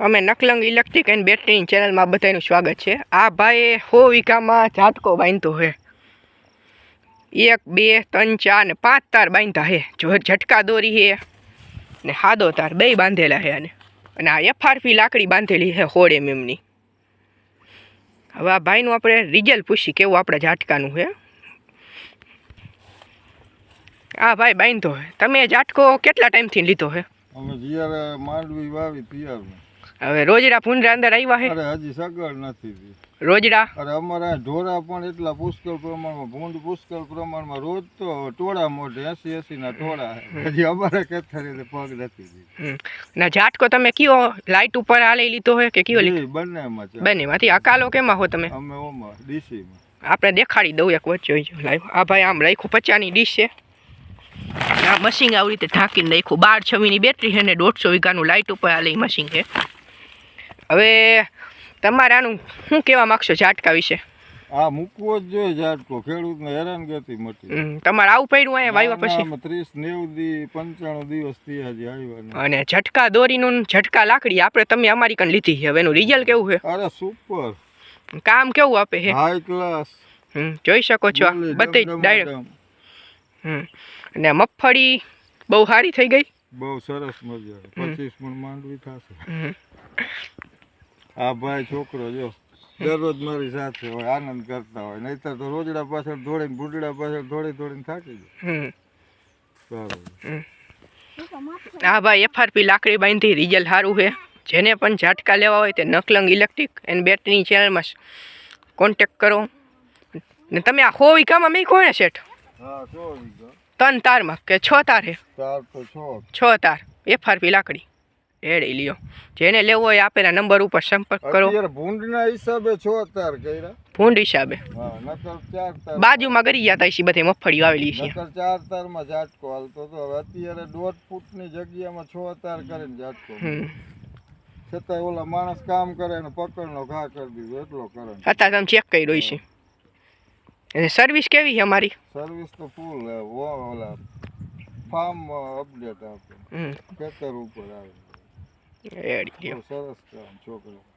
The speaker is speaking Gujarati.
અમે નકલંગ ઇલેક્ટ્રિક એન્ડ બેટરીની ચેનલમાં બધાનું સ્વાગત છે. આ ભાઈએ સો વીઘામાં ઝાટકો બાંધતો હે. એક, બે, ત્રણ, ચાર ને પાંચ તાર બાંધતા હે. જો ઝટકા દોરી હે. ને હાદો તાર બે બાંધેલા હે આને. અને આ એફઆરપી લાકડી બાંધેલી હે હોળ એમએમની હવે આ ભાઈનું આપણે રિઝલ્ટ પૂછી કેવું આપણે ઝાટકાનું હે. આ ભાઈ બાંધતો હે. તમે ઝાટકો કેટલા ટાઈમથી લીધો હે? અમે જ્યારે માંડવી વાવી ત્યારમાં હવે રોજડા ફૂંડરા અંદર આવ્યા છે અરે હજી સગળ નથી રોજડા? અરે અમારા આ ઢોરા પણ એટલા પુષ્કળ પ્રમાણમાં ભૂંડ પુષ્કળ પ્રમાણમાં રોજ તો ટોળા મોઢે એસી એસી ના ટોળા હજી અમારે રીતે પગ નથી ના ઝાટકો તમે કયો લાઇટ ઉપર હાલે લીધો હોય કે કયો લીધો? બંનેમાં બંનેમાંથી? અકાલો કેમાં હો તમે? અમે ઓમાં ડીસીમાં. આપણે દેખાડી દઉં એક વચ્ચે લાઈવ. આ ભાઈ આમ રાખ્યું પચાની ડીશ છે. આ મશીન આવી રીતે ઢાંકીને રાખ્યું. બાર છવીની બેટરી છે ને દોઢસો વીઘાનું લાઇટ ઉપર આલી મશીન છે. હવે તમારે આનું શું કહેવા માગશો ઝાટકા વિશે? આ મૂકવો જ જોઈએ ઝાટકો. ખેડૂતને હેરાનગતિ મટી તમારે આવું પડ્યું અહીંયા વાવ્યા પછી? ત્રીસ નેવું દી પંચાણું દિવસથી હજી આવ્યા અને ઝટકા દોરીનું ઝટકા લાકડી આપણે તમે અમારી કન લીધી હવે એનું રિઝલ્ટ કેવું છે? અરે સુપર કામ કેવું આપે છે? હાઈ ક્લાસ જોઈ શકો છો. બધી ડાયરેક્ટ અને મગફળી બહુ સારી થઈ ગઈ? બહુ સરસ મજા પચીસ મણ માંડવી થશે. હમ. આ ભાઈ છોકરો જો દરરોજ મારી સાથે હોય આનંદ કરતા હોય. નહીતર તો રોજડા પાછળ દોડીને ભૂંડડા પાછળ દોડી દોડીને થાકી જાય. સારું. હા ભાઈ એફઆરપી લાકડી બાંધી રિઝલ્ટ સારું છે. જેને પણ ઝાટકા લેવા હોય તે નકલંગ ઇલેક્ટ્રિક એન્ડ બેટરીની ચેનલમાં કોન્ટેક કરો. ને તમે આ હો વીઘામાં મેં કોને શેઠ? ત્રણ તારમાં કે છ તાર છ. તાર. એફઆરપી લાકડી. એડી લ્યો. જેને લેવો હોય આપેલા નંબર ઉપર સંપર્ક કરો. ભૂંડના હિસાબે છો તાર કર્યા? ભૂંડ હિસાબે. હા નકર ચાર તાર. બાજુમાં કરી ગયા હતા બધી મગફળી આવેલી છે ચાર ચાર તારમાં ઝાટકો હાલતો તો હવે અત્યારે દોઢ ફૂટની જગ્યામાં છ તાર કરીને ઝાટકો. છતાં ઓલા માણસ કામ કરે ને પકડનો ઘા કરી દીધો એટલો કરે અત્યારે તમે ચેક કરી રહ્યો છે અને સર્વિસ કેવી છે અમારી? સર્વિસ તો ફૂલ ઓલા ફાર્મ અપડેટ આપે. ખેતર ઉપર આવે. બહુ સરસ છોકરો